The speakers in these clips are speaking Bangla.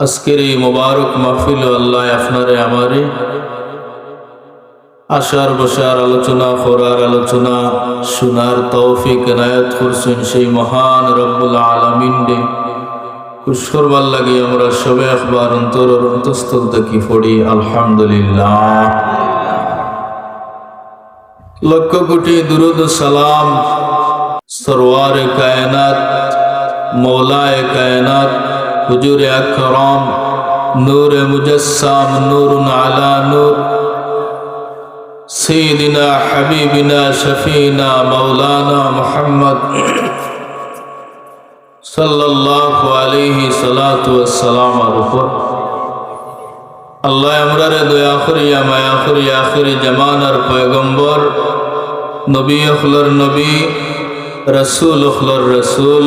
আজকের এই মোবারক মাহফিল আল্লাহ আপনারে আমারে আশার বসার আলোচনা, করার আলোচনা, শোনার তৌফিক এনায়ত করছেন সেই মহান রব্বুল আলমিন ডে লাগে আমরা সবে একবার অন্তর অন্তস্থল দেখি পড়ি, আলহামদুলিল্লাহ। লক্ষ কোটি দুরুদ সালাম সরওয়ার কায়নাত মৌলায় কায়নাত হুজুর আকরাম নূর মুজসম নূর আলা নূর سيدنا حبيبنا شفينا مولانا محمد صلى الله عليه صلاة والسلام উপর আল্লাহ আমরারে দয়া করিয়া মায়া করিয়া আখিরি জামানার পয়গম্বর নবী অখলর নবী রসুল অখলর রসুল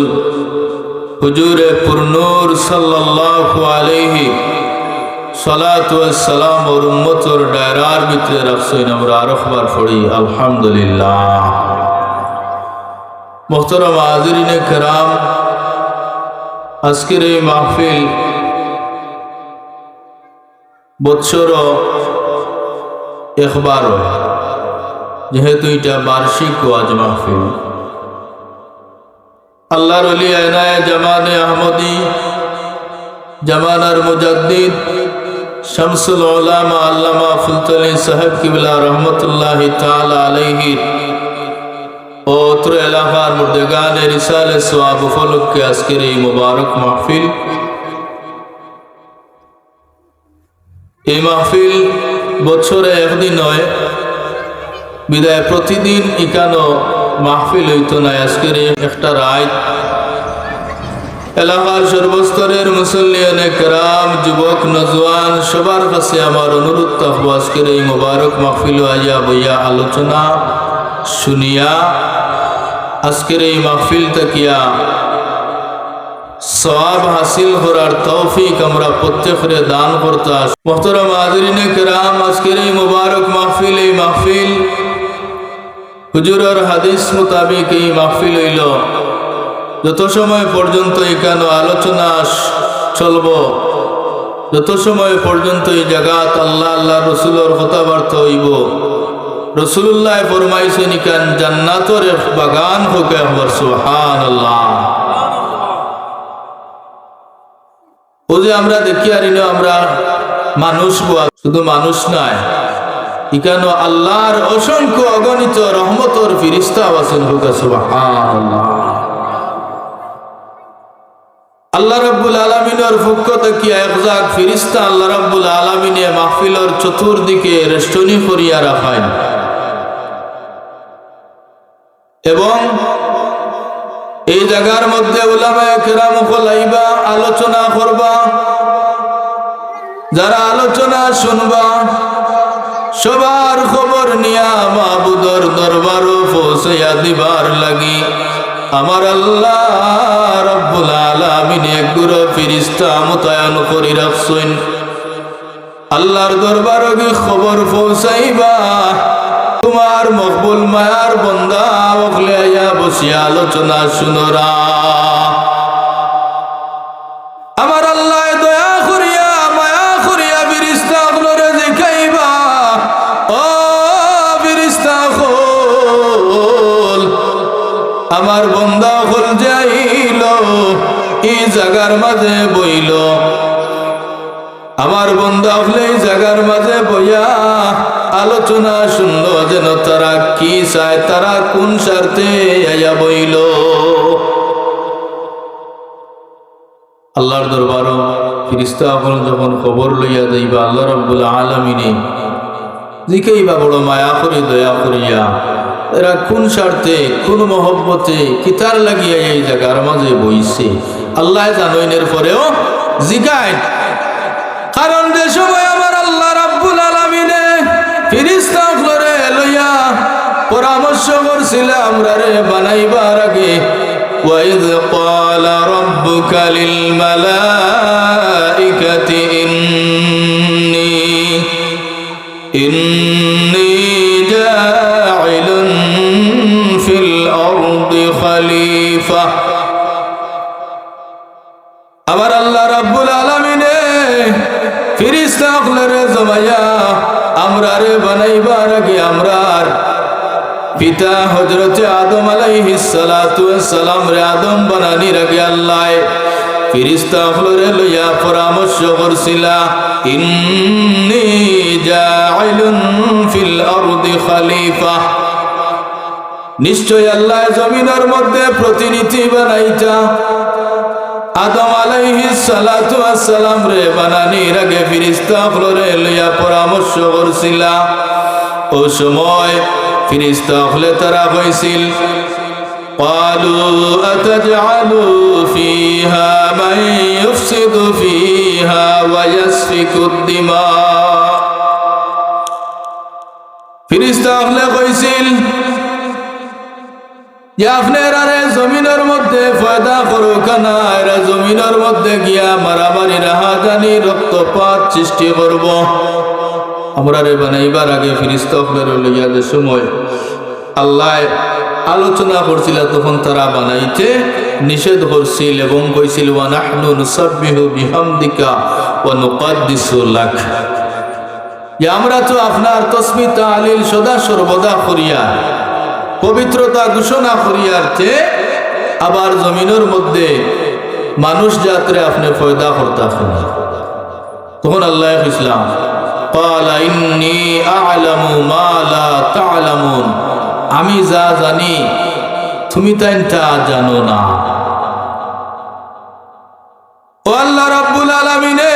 হুজুরে পুরনুর সাল্লাল্লাহু আলাইহি সালাতু সালাম ওর উম্মতর ডায়রার ভিতরে রাখছেন আমরা আরফবার পড়ি, আলহামদুলিল্লাহ। মোহতরম হাজিরিনে কেরাম, আজকের এই মাহফিল বৎসর একবার যেহেতু এটা বার্ষিক ওয়াজ মাহফিল। আল্লাহর অলি আয়নায় জামানে আহমদী, জামানার মুজাদ্দিদ, শামসুল ওলামা আল্লামা ফুলতলি সাহেব কিবলা রহমতুল্লাহ আলাইহি। ও অত্র এলাকার মুর্দেগানের রিসালে সোয়াব উপলক্ষে আজকের এই মুবারক মাহফিল। এই মাহফিল বছরে একদিন নয়, বিদায় প্রতিদিন ইকানো মাহফিল হইতো না। আজকের একটা রায় এলাকার সর্বস্তরের মুসল্লিয়ানে কেরাম যুবক, নজওয়ান, সবার কাছে আমার অনুরোধ থাকব আজকের এই মোবারক মাহফিল আইয়া বইয়া আলোচনা শুনিয়া। আজকের এই মাহফিল তাকিয়া সব হাসিল করার তৌফিক আমরা প্রত্যেকরে দান করতাম মোহতরম আদরিনে কেরাম আজকের এই মোবারক মাহফিল, এই মাহফিল হুজুরের হাদিস মোতাবেক এই মাহফিল হইল। যত সময় পর্যন্ত এখানে আলোচনা চলব, যত সময় পর্যন্ত এই জাগাত আল্লাহ আল্লাহ রসুলোর কথাবার্তা হইব। রসুল্লাহ ফরমাইছেন, ইকান জান্নাতর বাগান হোকে সুহান আল্লাহ ও যে আমরা দেখি আর আমরা মানুষ শুধু মানুষ নয় আল্লাহর অসংখ্য অগণিত রহমতর ফিরিস্তা আল্লাহ একজাক ফিরিস্তা আল্লাহ মাহফিলর চতুর্দিকে রেষ্টনী করিয়া রাখায়। এবং এই জায়গার মধ্যে উলামায়ে আলোচনা করবা, যারা আলোচনা শুনবা সবার খবর নিয়া মাহবুদর দরবারও পৌঁছাইয়া দিবার লাগি। আমার আল্লাহ রব্বুল আলামিন একগুলো ফিরিস্তা মোতায়ন করি রাখছেন। আল্লাহর দরবার খবর পৌঁছাইবা। তোমার মকবুল মায়ার বন্দা বকলে আয়া বসিয়া আলোচনা শুনরা জাগার মাঝে বইল। আমার বন্দা হলে এই জাগার মাঝে বইয়া আলোচনা শুনল যেন তারা কি চায়, তারা কোন স্বার্থে আইয়া বইল। আল্লাহর দরবারও ফিরিস্তা যখন খবর লইয়া যাইবা আল্লাহ রব্বুল আলমিনে জিকেইবা বড় মায়া করি, দয়া করিয়া। এরা কোন স্বার্থে, কোন মহব্বতে কিতার লাগিয়া এই জায়গার মাঝে বইছে? আল্লাহ জানইনের পরেও জিগায় কারণ যে সময় আমার আল্লাহ রাব্বুল আলামিনে ফিরিস্তা করে লইয়া পরামর্শ করছিল আমরা রে বানাইবার আগে وإذ قال ربك للملائكة إني পিতা হজরতে আদম সালাম রে আদম বানানির আগে আল্লাহ। ফিরিস্তা হলরে লইয়া পরামর্শ করছিলা, ইন্নি জাইলুন ফিল আরদি খলিফা। নিশ্চয় আল্লাহ জমিনের মধ্যে প্রতিনিধি বানাইতা। আদম আলাইহি সালাতু আসসালাম রে বানানির আগে ফিরিস্তা হলরে লইয়া পরামর্শ করছিলা। ও সময় ফিরিস্তা হলে তারা হয়েছিল قالوا أتجعل فيها من يفسد فيها ويسفك الدماء ফিরিস্তা হলে কইছিল যে আপনার আরে জমিনের মধ্যে ফয়দা করো কানা এরা জমিনের মধ্যে গিয়া মারামারি রাহাজানি রক্তপাত সৃষ্টি করব আমরা রে বানাইবার আগে ফিরিস্তা হলে লইয়া যে সময় আল্লাহ আলোচনা করছিল, তখন তারা বানাইতে নিষেধ করছিল এবং কইছিল, ওয়ানাহনু নুসাব্বিহু বিহামদিকা ওয়া নুকাদ্দিসু লাক। আমরা তো আপনার তসমি তালিল সদা সর্বদা করিয়া, পবিত্রতা ঘোষণা করিয়ার্থে আবার জমিনের মধ্যে মানুষ যাত্রে আপনি ফয়দা করতা তখন আল্লাহ ইসলাম قال إني أعلم ما لا تعلمون আমি যা জানি তুমি তাই তা জানো না ও আল্লাহ রাব্বুল আলামিনে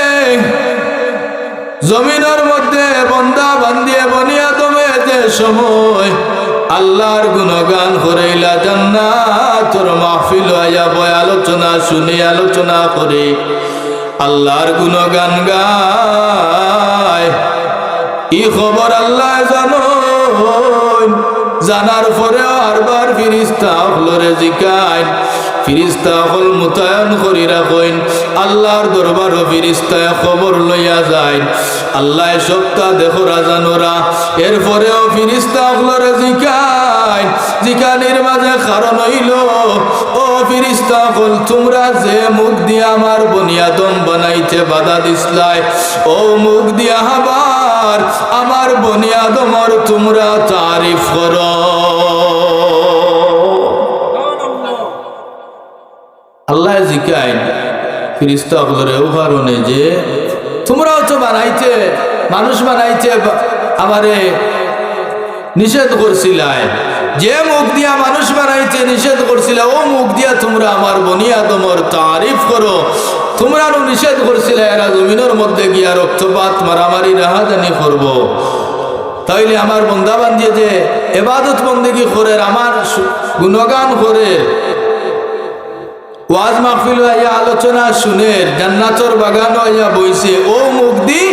জমিনের মধ্যে বন্দা বান্দিয়ে বনিয়া তুমি যে সময় আল্লাহর গুণগান করাইলা জান্নাতর মাহফিল আয়া বয় আলোচনা শুনে আলোচনা করে আল্লাহর গুণগান গায়। ই খবর আল্লাহ জানো জানার পরেও আরবার ফিরিস্তা হলরে জিকায় ফিরিস্তা হল মোতায়ন করি রাখইন। আল্লাহর দরবারও ফিরিস্তায় খবর লইয়া যায় আল্লাহ সপ্তাহ দেখো রাজানোরা। এরপরেও ফিরিস্তা হলরে জিকায় জিকানির মাঝে কারণ হইল, ও ফিরিস্তা হল তোমরা যে মুখ দিয়া আমার বনিয়াদম বানাইতে বাধা দিসলাই, ও মুখ দিয়া হাবার আমার বনিয়াদমর তোমরা তারিফ করো। আল্লাহ জিকাইন, ফিরিস্তা হলরেও কারণে যে তোমরাও তো বানাইতে, মানুষ বানাইতে আমারে নিষেধ করছিলাই যে মুখ দিয়া মানুষ বানাইতে নিষেধ করছিল, ও মুখ দিয়া তোমরা আমার বনিয়া তোমার তারিফ করো তোমরাও নিষেধ করছিলে, এরা জমিনের মধ্যে গিয়া রক্তপাত, মারামারি রাহাজানি করব। তাইলে আমার বন্ধা বান্ধিয়ে যে এবাদত বন্দিগি করে, আমার গুণগান করে ওয়াজ মাহফিল আইয়া আলোচনা শুনে, জান্নাতর বাগান আইয়া বইছে, ও মুখ দি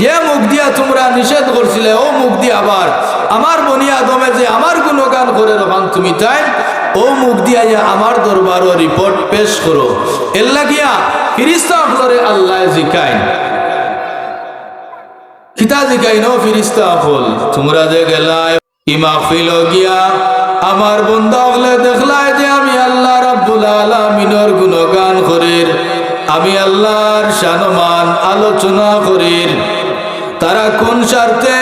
যে মুখ দিয়া তোমরা নিষেধ করছিলে, ও মুখ দিয়ে আবার। আমার বনিয়া দমে যে আমার গুণগান করে রহান তুমি তাই ও মুখ দিয়া ইয়া আমার দরবার ও রিপোর্ট পেশ করো। এল্লা গিয়া ফিরিস্তা আল্লাহ জিকাইন। খিতা যে মাহফিল গিয়া যে আমি গুণগান আমি আলোচনা করির। তারা কোন স্বার্থে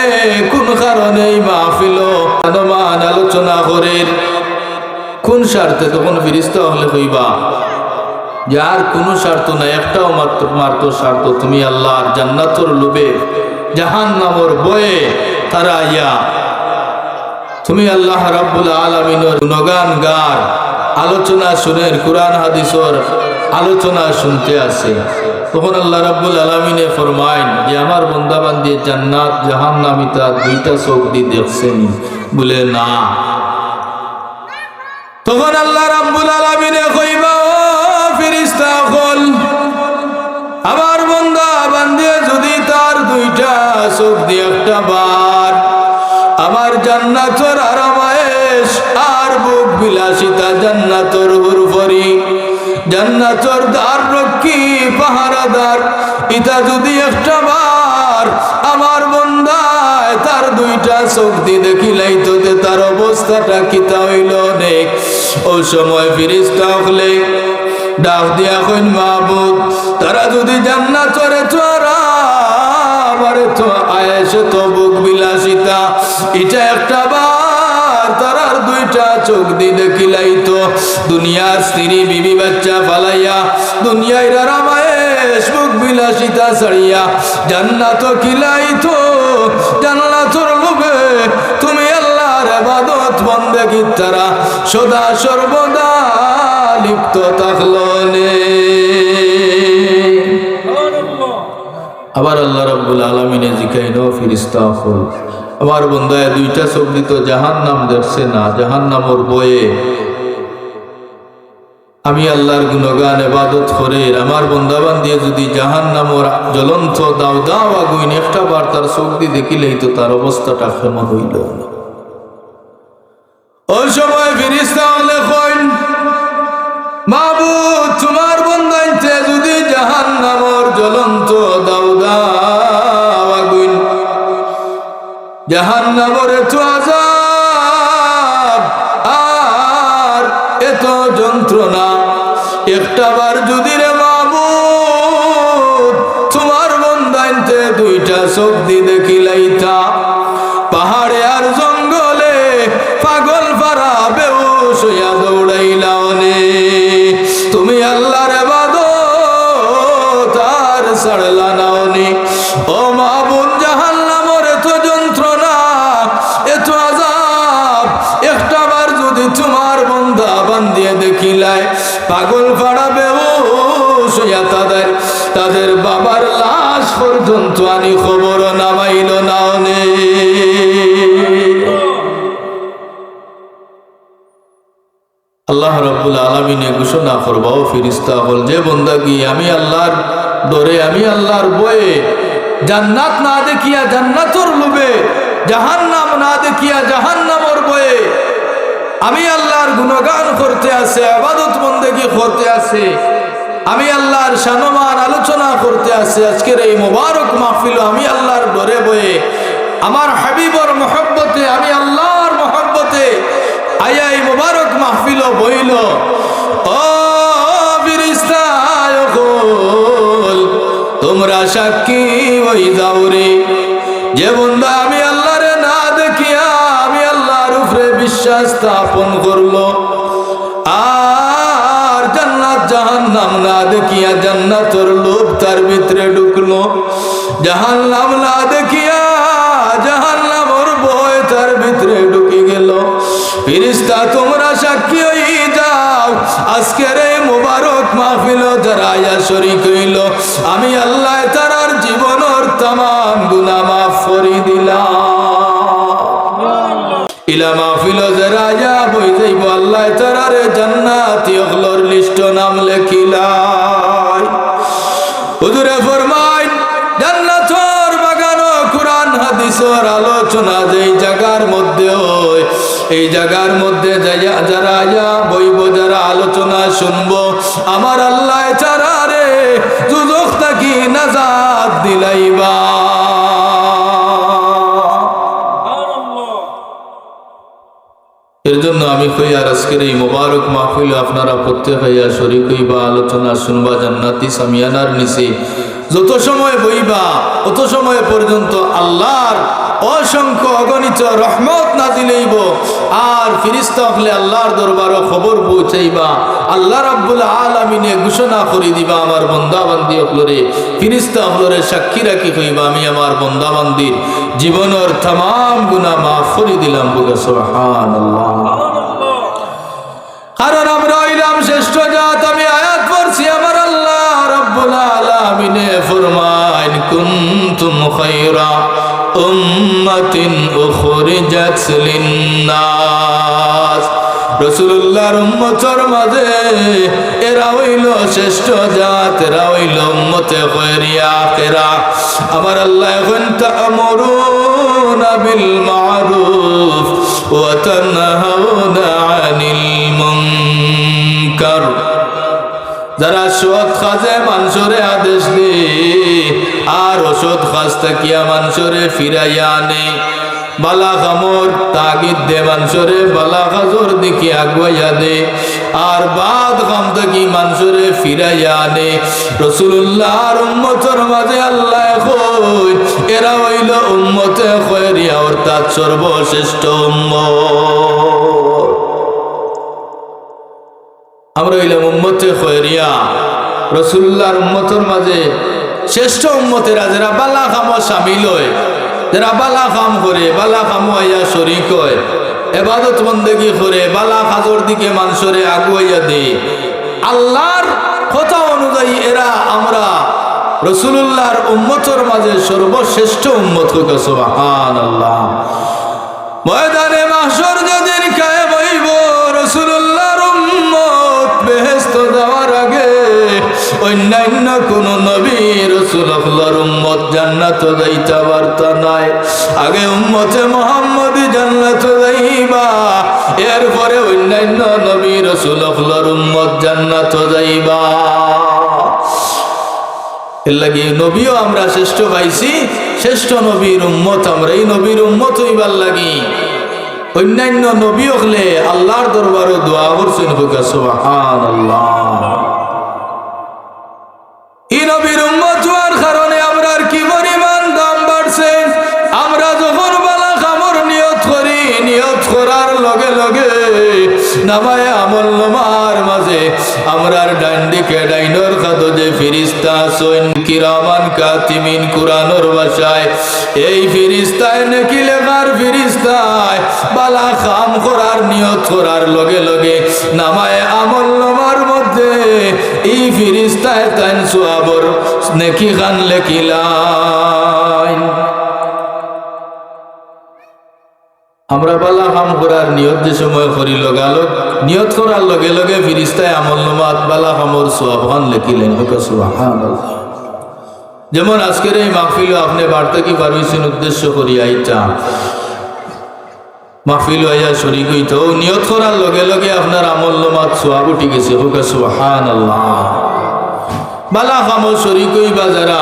কোন কারণে মাহফিল শানমান আলোচনা করির কোন স্বার্থে তখন ফিরিস্তা হলে কইবা যার কোনো স্বার্থ নাই, একটাও মাত্র মাত্র স্বার্থ তুমি আল্লাহর জান্নাতর লোভে জাহান নামর বয়ে তারা ইয়া তুমি আল্লাহ রাব্বুল আলমিনের গুণগান গার আলোচনা শুনের কোরআন, হাদিসর আলোচনা শুনতে আসে। তখন আল্লাহ রাব্বুল আলমিনে ফরমাইন যে আমার বন্দাবান্দি জান্নাত জাহান নামি তার দুইটা চোখ দিয়ে দেখছেন। বলে, না। তখন আল্লাহ রাব্বুল আলমিনে যদি তার দুইটা দিয়ে একটা জান্নাতর আরামায়েশ আর বুক বিলাসিতা জান্নাতর হুরফরি। জান্নাতর দ্বার রক্ষী পাহারাদার ইতা যদি একটা বার আমার বন্দায় তার দুইটা দিয়ে দেখিলাই তার অবস্থাটা কিতা হইল নেক ও সময় ফিরিস্তা হলে ডাক দিয়া কইন, মাহবুব, তারা যদি জান্নাতরে তো আরাম আরে তো আয় এটা একটা বার তারার দুইটা চোখ দিয়ে দেখিলাইতো। দুনিয়ার স্ত্রী বিবি বাচ্চা ফালাইয়া দুনিয়ায় রামায়েশ মুখ বিলাসিতা ছাড়িয়া জান্নাত কিলাইতো জান্নাতর লোভে তুমি আল্লাহর ইবাদত বন্দেগী তারা সদা সর্বদা লিপ্ত থাকল নে আবার আল্লাহ রাব্বুল আলমিনে জিকাইন ফিরিস্তা হল। আমার বন্ধায় দুইটা চোখ দিত জাহান নাম দেখছে না জাহান নামর বয়ে। আমি আল্লাহর গুণগান, এবাদত করে, আমার বন্দাবান দিয়ে যদি জাহান নামর জ্বলন্ত দাও দাও আগুইন একটা বার তার দিয়ে দেখিলেই তো তার অবস্থাটা কেমন হইল। ওই সময় ফিরিস্তা হলে কইন, মাবুদ, তোমার বন্দাইতে যদি জাহান নামর জ্বলন্ত দাও জাহান নামর আর এত যন্ত্রণা। একটাবার যদি রে বাবু তোমার বন্ধাইতে দুইটা শক্তি দেখিলাইতা বাবার লাশ পর্যন্ত আনি খবর নামাইল নাওনে আল্লাহ রব্বুল আলমিনে ঘোষণা করবাও ফিরিস্তা যে আমি আল্লাহর ডরে, আমি আল্লাহর বয়ে জান্নাত না দেখিয়া জান্নাতর লোভে, জাহান্নাম না দেখিয়া জাহান্নামর বয়ে, আমি আল্লাহর গুণগান করতে আছে, আবাদত বন্দেগি করতে আছে আমি আল্লাহর সানমান আলোচনা করতে আসি আজকের এই মোবারক মাহফিল আমি আল্লাহর ডরে বয়ে। আমার হাবিবর মহব্বতে, আমি আল্লাহর মহব্বতে আয়া এই মোবারক মাহফিল বইল। তোমরা সাক্ষী ওই যাও রে যে বন্ধা আমি আল্লাহরে না দেখিয়া আমি আল্লাহর উপরে বিশ্বাস স্থাপন করল। জাহান্নাম না দেখিয়া জান্নাতর লোভ তার ভিতরে ঢুকলো। জাহান্নাম না দেখিয়া জাহান্নামর ভয় তার ভিতরে ঢুকে গেল। ফিরিস্তা, তোমরা সাক্ষী হই যাও। আজকের এই মোবারক মাহফিল যারা আয়া শরিক হইল। আমি আল্লাহ তারার জীবনের তাম গুনা মাফ করি দিলাম। ইলা মাহফিল যারা আয়া বই যাইব আল্লাহ তারারে জান্নাতি অগলর লিস্ট নাম লেখিলাই। হুজুরে ফরমাই, জান্নাতর বাগান কুরআন হাদিসের আলোচনা যেই জায়গার মধ্যে হয়, এই জায়গার মধ্যে যাইয়া যারা আয়া বইব, যারা আলোচনা শুনব, আমার আল্লাহ তারা রে দুজক থাকি নাজাত দিলাইবা। আর আজকের এই মোবারক মাহফিল আপনারা প্রত্যেক হইয়া শরিক হইবা, আলোচনা শুনবা, জান্নাতি সামিয়ানার নিচে। যত সময় বইবা অত সময় পর্যন্ত আল্লাহর অসংখ্য অগণিত রহমত না দিলেইব আর ফিরিস্তা হলে আল্লাহর দরবারও খবর পৌঁছাইবা। আল্লাহ রাব্বুল আলামিনে ঘোষণা করে দিবা, আমার বন্দাবান্দি হলরে, ফিরিস্তা হলরে সাক্ষী রাখি কইবা আমি আমার বন্দাবান্দির জীবনের তাম গুণা মাফ করে দিলাম বুকে সুবহানাল্লাহ। কারণ আলামিনে ফরমাইন, কুনতুম খায়রা উম্মাতিন উখরিজাত লিন-নাস। রসুল্লাহর উম্মতর মাঝে এরা হইল শ্রেষ্ঠ জাত, এরা হইল উম্মতে খৈরিয়া কেরা আমার আল্লাহ এখন, তা'মুরুনা বিল মা'রুফ ওয়া তানহাউনা আনিল মুনকার। যারা সৎ খাজে মানুষরে আদেশ দে আর অসৎ কাজ থাকিয়া মানুষরে ফিরাইয়া আনে। বালা কামর তাগিদ দে মানুষরে বালা কাজর দিকে আগুয়াইয়া দে। আর বাদ কাম থাকি মানুষরে ফিরাইয়া আনে। রসুল্লাহর উম্মতর মাঝে আল্লাহ কই, এরা হইল উম্মতে খয়রিয়া, অর্থাৎ সর্বশ্রেষ্ঠ উম্মত। আমরা হইলাম উম্মতে খয়রিয়া। রসুল্লাহর উম্মতর মাঝে শ্রেষ্ঠ উম্মতেরা যারা বালা খামো সামিল হয়, যারা বালা খাম করে বালা খামো আইয়া শরিক হয় এবাদত বন্দেগি করে বালা খাজর দিকে মানুষরে আগুয়াইয়া দে আল্লাহর কথা অনুযায়ী এরা আমরা রসুল্লাহর উম্মতর মাঝে সর্বশ্রেষ্ঠ উম্মত হোক সুবহান আল্লাহ ময়দানে অন্যান্য কোন নবী রসুল্লাহর উম্মত জান্নাত যাইতে পারতা নাই। আগে উম্মতে মোহাম্মদ জান্নাত যাইবা, এরপরে অন্যান্য নবী রসুল্লাহর উম্মত জান্নাত যাইবা। শ্রেষ্ঠ পাইছি, শ্রেষ্ঠ নবীর উম্মত আমরা এই নবীর উম্মত হইবার লাগি। অন্যান্য নবী হলে আল্লাহর দরবারও দোয়া করছেন হোকা সুবহান আল্লাহ নামায় আমল নমার মাঝে। আমরার ডান্ডিকে ডাইনর খাদ যে ফিরিস্তা সৈন কিরামান কাতিমিন কুরানোর বাসায় এই ফিরিস্তায় নাকি লেখার ফিরিস্তায়। বালা খাম করার নিয়ত করার লগে লগে নামায় আমল নমার মধ্যে। এই ফিরিস্তায় তাইন সোয়াবর, নেকি খান লেখিলাই আমরা বালা কাম করার নিয়ত যে সময় করি লগালো, নিয়ত করার লগে লগে ফিরিস্তায় আমল নমাত বালা কামর সোয়াব খান লেখিলেন যেমন আজকের এই মাহফিল আপনি বার্তা কি পারইছেন উদ্দেশ্য করি আইটা মাহফিল হইয়া শরিক হইত নিয়ত করার লগে লগে আপনার আমল নমাত সোয়াব উঠি গেছে। হোক সুবহান আল্লাহ বালা খামো শরিক হইবা যারা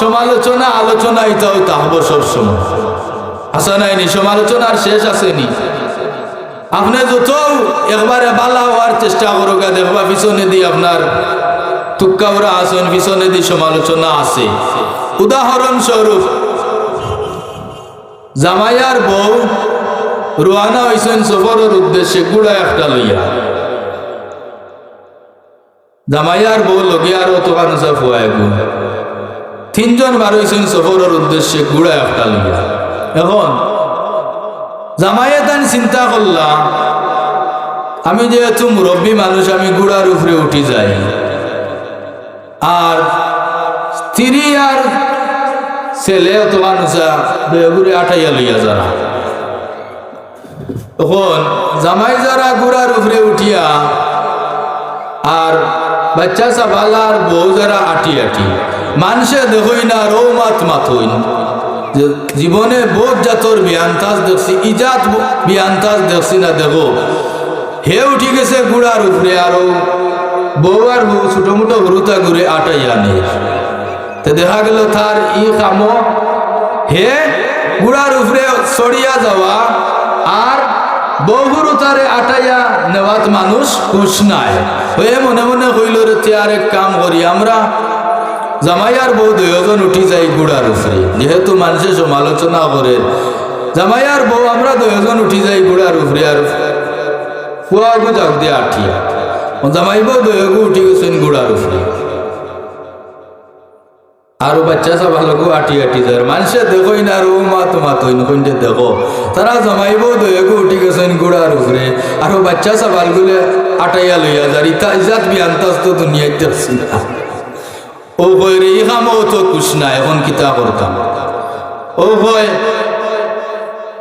সমালোচনা আলোচনা এটাও তাহব সবসময় হাসানায়নি সমালোচনার শেষ আসেনি আপনি যত একবারে বালা হওয়ার চেষ্টা করোগা দেখবা পিছনে দিয়ে আপনার তুক্কাওরা আসন পিছনে দিয়ে সমালোচনা আছে। উদাহরণস্বরূপ, জামাইয়ার বউ রোয়ানা হয়েছেন সফরের উদ্দেশ্যে গুড়া একটা লইয়া। জামাইয়ার বউ লগে আর অত কানুসা ফুয়ায় গু তিনজন বার হয়েছেন সফরের উদ্দেশ্যে গুড়া একটা লইয়া। এখন, জামাইয়া তান চিন্তা করলাম আমি যেহেতু মুরব্বী মানুষ আমি গুড়ার উপরে উঠি যাই। আর স্ত্রী আর ছেলে তো মানুষা আটাইয়া লইয়া যারা। তখন জামাই যারা গুড়ার উপরে উঠিয়া, আর বাচ্চা সাবালার বউ যারা আটি আটি। মানুষে দেখই না রৌ মাত মাথইন জীবনে বোধ জাতর বিয়ান্তাজ দেখছি, ইজাত বিয়ান্তাজ দেখছি না দেখো। হে উঠি গেছে গুড়ার উপরে আরও। বউ আর বউ ছোট মোটো হরুতা ঘুরে আটাই আনে। তো দেখা গেল তার ই কাম হে গুড়ার উপরে চড়িয়া যাওয়া, আর বহুরু তারে আটাইয়া মানুষ খুশ নাই। হয়ে মনে মনে হইল রে, তে আর এক কাম করি আমরা। জামাইয়ার বউ দুজন উঠি যাই গুড়ার উপরে। যেহেতু মানুষের সমালোচনা করে, জামাইয়ার বউ আমরা দুজন উঠি যাই গুড়ার উপরে আর ফুয়াগু যাক দিয়ে আঠিয়া। জামাই বউ দুয়গু উঠি গেছেন গুড়ার উপরে। আরও বাচ্চা সবালকু আটি আটি যায় মানুষে দেখোই না আর মাত মাত কইতে দেখো। তারা জমাইব দয়াকু উঠি গেছেন গুড়ার উপরে আরও বাচ্চা সবালগুলো আটাইয়া লইয়া যার ইতা ইজাত বি আন্তাজ তো দুনিয়ায় দেখছি না। ও কই রে ইহামও তো কুশ না, এখন কিতা করতাম। ও ভয়।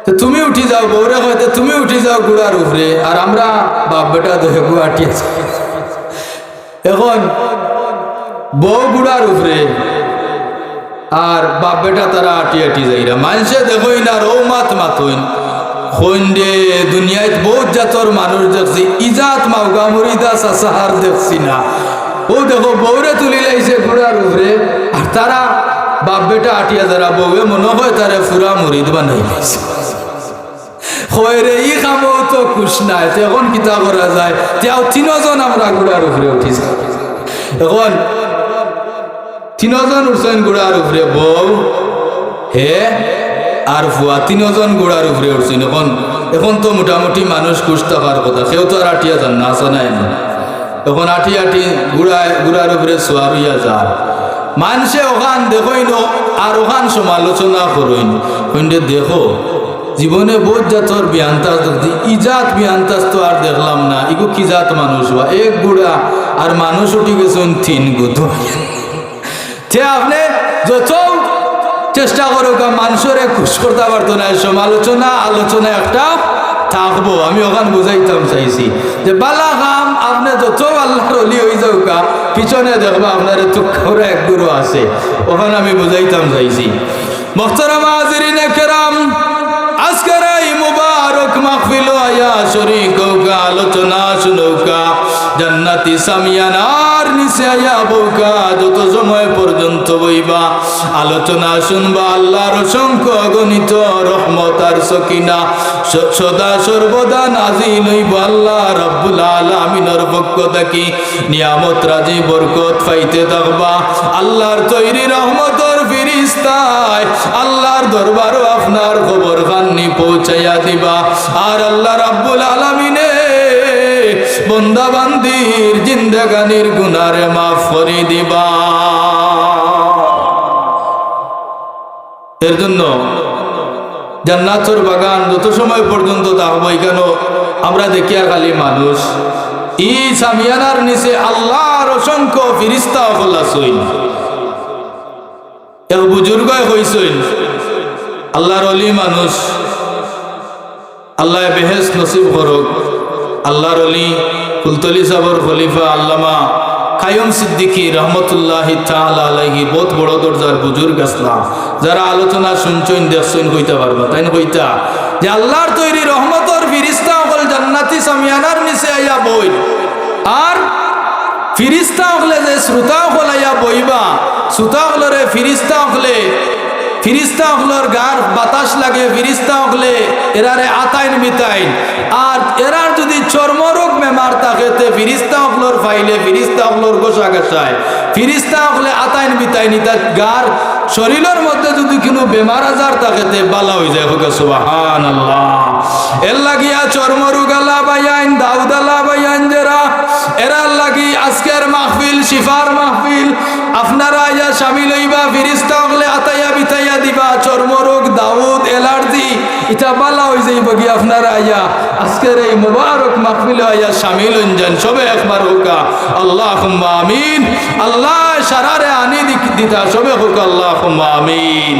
তো তুমি উঠি যাও বৌরে হয়তো তুমি উঠি যাও গুড়ার উপরে আর আমরা বাপ বেটা দয়াকু আটিয়েছি এখন বউ গুড়ার উপরে আর বাপ বেটা তারা আটি আটি যাইরা। মানুষে দেখই না রৌ মাত মাতইন হইন্ডে দুনিয়ায় বহুত জাতর মানুষ দেখছি, ইজাত মাউগা মুরিদা সাসাহার দেখছি না। ও দেখো, বউরে তুলি লাইছে ঘোড়ার উপরে আর তারা বাপ বেটা আটিয়া যারা, বউয়ে মনে হয় তারা ফুরা মুরিদ বানাই লাইছে। হয়রে ই খামো তো খুশ নাই এখন কিতা করা যায়? তেও তিনজন আমরা ঘোড়ার উপরে উঠিছি এখন তিনজন উঠছেন ঘোড়ার উপরে বউ হে আর ফুয়া তিনজন ঘোড়ার উপরে উঠছেন এখন এখন তো মোটামুটি মানুষ খুশ থাকার কথা। কেউ তো আর আটিয়া যান না আসা নাই এখন আটি আটি ঘুরায় ঘুরার উপরে সোয়ার হইয়া যার মানুষে ওখান দেখই ন আর ওখান সমালোচনা করইন কইন্ডে দেখো জীবনে বহুত জাতর বিয়ান্তাস দেখছি ইজাত বিয়ান্তাস তো আর দেখলাম না। ইগো কি জাত মানুষ বা এক গুড়া আর মানুষ উঠি গেছেন তিন গুতো যে আপনি যত চেষ্টা করুক মানুষের খুশ করতে পারতো না সমালোচনা, আলোচনা একটা থাকব। আমি ওখান বুঝাইতাম চাইছি। যে বালা কাম আপনি যত আল্লাহর অলি হয়ে যাওকা পিছনে দেখব আপনার তুক্ষরে এক গুরু আছে। ওখানে আমি বুঝাইতাম চাইছি। আজকের এই মুবারক মাহফিল আয়া আলোচনা শুনৌকা জান্নাতি সামিয়ানার নিচে আয়া বৌকা যত সময় পর্যন্ত বইবা, আলোচনা শুনবা, আল্লাহর অসংখ্য অগণিত রহমত আর সকিনা সদা সর্বদা নাজিল হইব আল্লাহ রব্বুল আলামিনের পক্ষ থাকি। নিয়ামত, রাজি, বরকত পাইতে থাকবা। আল্লাহর তৈরি রহমতর ফিরিস্তায়, আল্লাহর দরবারও আপনার খবর খাননি পৌঁছাইয়া দিবা। আর আল্লাহ রাব্বুল আলামিনে বন্দা বান্দির জিন্দেগানির গুনারে মাফ করে দিবা। এর জন্য জান্নাতর বাগান যত সময় পর্যন্ত থাকব এখানে আমরা দেখিয়া খালি মানুষ। ই সামিয়ানার নিচে আল্লাহর অসংখ্য ফিরিস্তা হল আসইন এক বুজুর্গ হইসইন আল্লাহর অলি মানুষ। আল্লাহ বেহেস নসিব করুক। আল্লাহর অলি কুলতলি সাবর খলিফা, আল্লামা কায়ম সিদ্দিকী রহমতুল্লাহ আলাইহি, বহুত বড় দরজার বুজুর্গ আসলাম। যারা আলোচনা শুনছেন দেখছেন কইতে পারবা তাই না কইতা যে আল্লাহর তৈরি রহমতর ফিরিস্তা হল জান্নাতি সামিয়ানার নিচে আইয়া বই আর ফিরিস্তা হলে যে শ্রোতা হলাইয়া বইবা, শ্রোতা হলরে ফিরিস্তা হলে ফিরিস্তা হলর গার বাতাস লাগে, ফিরিস্তা এরারে আতাইন মিতাইন। আর এরার যদি চর্মরোগ বেমার থাকে, তে ফিরিস্তা হলর ফাইলে, ফিরিস্তা হলর গোসা গেছায় ফিরিস্তা হলে আতাইন মিতাইন, ইতা গার শরীরের মধ্যে যদি কোনো বেমার আজার থাকে, তে বালা হয়ে যায়। হোক সুবাহান আল্লাহ এর লাগিয়া চর্মরোগ আল্লাহ বাইয়াইন, দাউদ আল্লাহ বাইয়াইন যারা এরা লাগি আজকের মাহফিল, শিফার মাহফিল। আপনারা ইয়া শামিল হইবা, ফিরিস্তা হলে আতাইয়া বিতাইয়া দিবা। চর্মরোগ, দাউদ, এলার্জি ইটা বালা হয়ে যাইব কি আপনারা আয়া। আজকের এই মুবারক মাহফিল আয়া হইন যান সবে একবার হোকা আল্লাহ আমিন। আল্লাহ সারারে আনি দিতা, সবে হোক আল্লাহ আমিন।